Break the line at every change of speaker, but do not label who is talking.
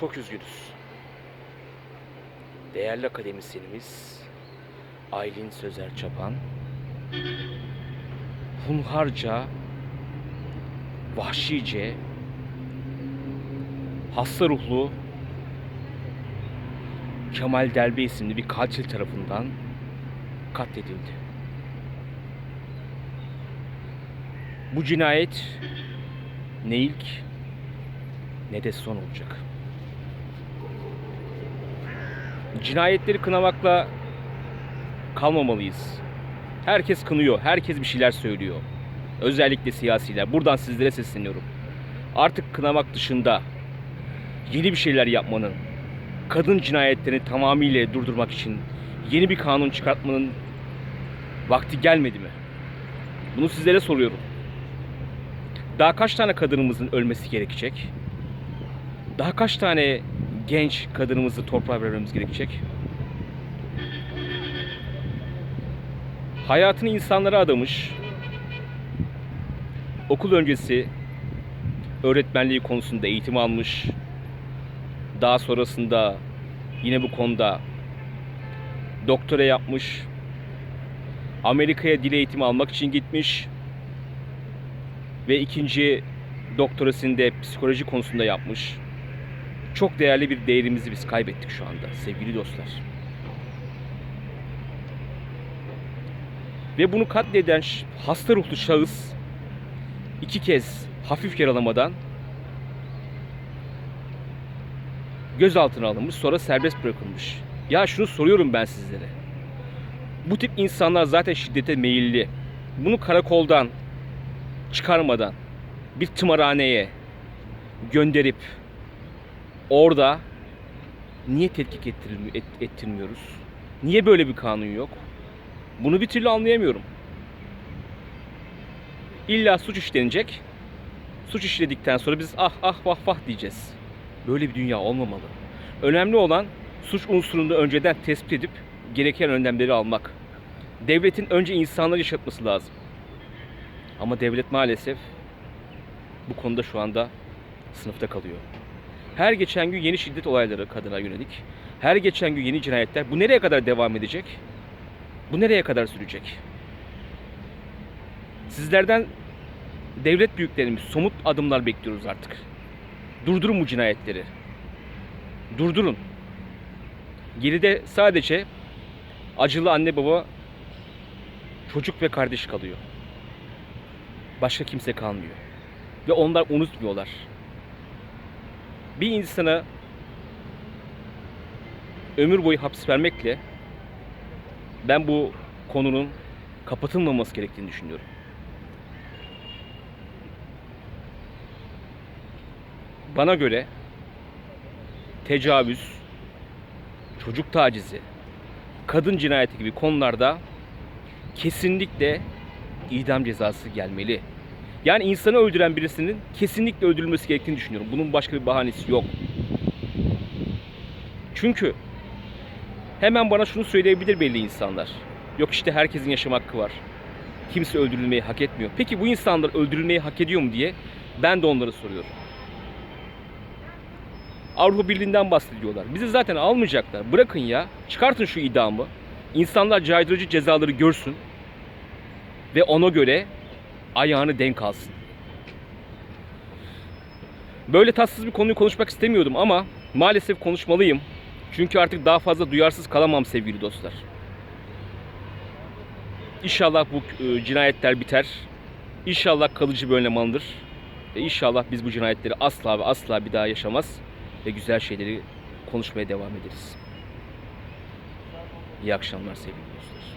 Çok üzgünüz. Değerli akademisyenimiz Aylin Sözer Çapan hunharca, vahşice, hasta ruhlu Kemal Delbe isimli bir katil tarafından katledildi. Bu cinayet ne ilk ne de son olacak. Cinayetleri kınamakla kalmamalıyız. Herkes kınıyor, herkes bir şeyler söylüyor. Özellikle siyasiler. Buradan sizlere sesleniyorum. Artık kınamak dışında yeni bir şeyler yapmanın, kadın cinayetlerini tamamıyla durdurmak için yeni bir kanun çıkartmanın vakti gelmedi mi? Bunu sizlere soruyorum. Daha kaç tane kadınımızın ölmesi gerekecek? Daha kaç tane genç kadınımızı toprağa vermemiz gerekecek? Hayatını insanlara adamış, okul öncesi öğretmenliği konusunda eğitim almış, daha sonrasında yine bu konuda doktora yapmış, Amerika'ya dil eğitimi almak için gitmiş ve ikinci doktorasını da psikoloji konusunda yapmış. Çok değerli bir değerimizi biz kaybettik şu anda sevgili dostlar. Ve bunu katleden hasta ruhlu şahıs iki kez hafif yaralamadan gözaltına alınmış sonra serbest bırakılmış. Ya şunu soruyorum ben sizlere. Bu tip insanlar zaten şiddete meyilli. Bunu karakoldan çıkarmadan bir tımarhaneye gönderip orada niye tetkik ettirmi- et- ettirmiyoruz? Niye böyle bir kanun yok? Bunu bir türlü anlayamıyorum. İlla suç işlenecek. Suç işledikten sonra biz ah ah vah vah diyeceğiz. Böyle bir dünya olmamalı. Önemli olan suç unsurunu önceden tespit edip gereken önlemleri almak. Devletin önce insanları yaşatması lazım. Ama devlet maalesef bu konuda şu anda sınıfta kalıyor. Her geçen gün yeni şiddet olayları kadına yönelik. Her geçen gün yeni cinayetler. Bu nereye kadar devam edecek? Bu nereye kadar sürecek? Sizlerden devlet büyüklerimiz somut adımlar bekliyoruz artık. Durdurun bu cinayetleri. Durdurun. Geride sadece acılı anne baba, çocuk ve kardeş kalıyor. Başka kimse kalmıyor. Ve onlar unutmuyorlar. Bir insana ömür boyu hapis vermekle ben bu konunun kapatılmaması gerektiğini düşünüyorum. Bana göre tecavüz, çocuk tacizi, kadın cinayeti gibi konularda kesinlikle idam cezası gelmeli. Yani insanı öldüren birisinin kesinlikle öldürülmesi gerektiğini düşünüyorum. Bunun başka bir bahanesi yok. Çünkü hemen bana şunu söyleyebilir belli insanlar. Yok işte herkesin yaşam hakkı var. Kimse öldürülmeyi hak etmiyor. Peki bu insanlar öldürülmeyi hak ediyor mu diye ben de onlara soruyorum. Avrupa Birliği'nden bahsediyorlar. Bizi zaten almayacaklar. Bırakın ya. Çıkartın şu idamı. İnsanlar caydırıcı cezaları görsün. Ve ona göre ayağını denk alsın. Böyle tatsız bir konuyu konuşmak istemiyordum ama maalesef konuşmalıyım. Çünkü artık daha fazla duyarsız kalamam sevgili dostlar. İnşallah bu e, cinayetler biter. İnşallah kalıcı bir önlem alınır. Ve inşallah biz bu cinayetleri asla ve asla bir daha yaşamaz. Ve güzel şeyleri konuşmaya devam ederiz. İyi akşamlar sevgili dostlar.